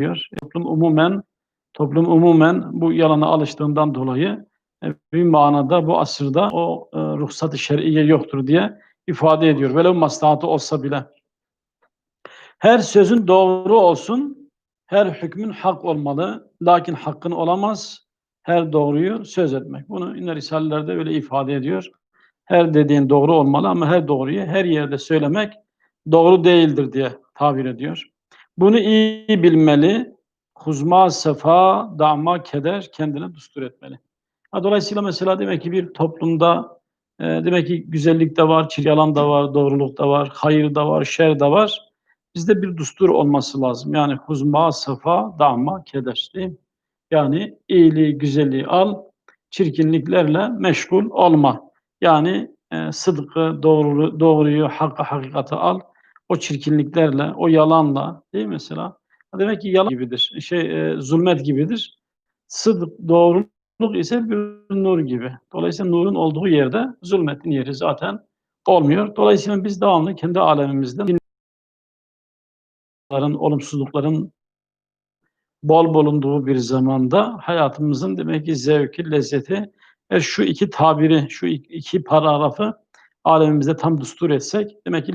diyor. Toplum umumen toplum umumen bu yalana alıştığından dolayı e, bir manada bu asırda o e, ruhsat-ı şer'iye yoktur diye ifade ediyor. Velev maslahatı olsa bile. Her sözün doğru olsun, her hükmün hak olmalı. Lakin hakkın olamaz, her doğruyu söz etmek. Bunu yine Risalelerde öyle ifade ediyor. Her dediğin doğru olmalı ama her doğruyu her yerde söylemek doğru değildir diye tabir ediyor. Bunu iyi bilmeli, huzma sefa, dama keder kendine düstur etmeli. Ha, dolayısıyla mesela demek ki bir toplumda e, demek ki güzellik de var, yalan da var, doğruluk da var, hayır da var, şer de var. Bizde bir düstur olması lazım. Yani huzma sefa, dama keder değil mi? Yani iyiliği, güzelliği al, çirkinliklerle meşgul olma. Yani e, sıdkı, doğru, doğruyu, hakkı, hakikati al. O çirkinliklerle, o yalanla değil mi mesela? Demek ki yalan gibidir. Şey, e, zulmet gibidir. Sıdk, doğruluk ise bir nur gibi. Dolayısıyla nurun olduğu yerde zulmetin yeri zaten olmuyor. Dolayısıyla biz devamlı kendi alemimizde olumsuzlukların bol bulunduğu bir zamanda hayatımızın demek ki zevki, lezzeti ve şu iki tabiri, şu iki paragrafı alemimizde tam düstur etsek demek ki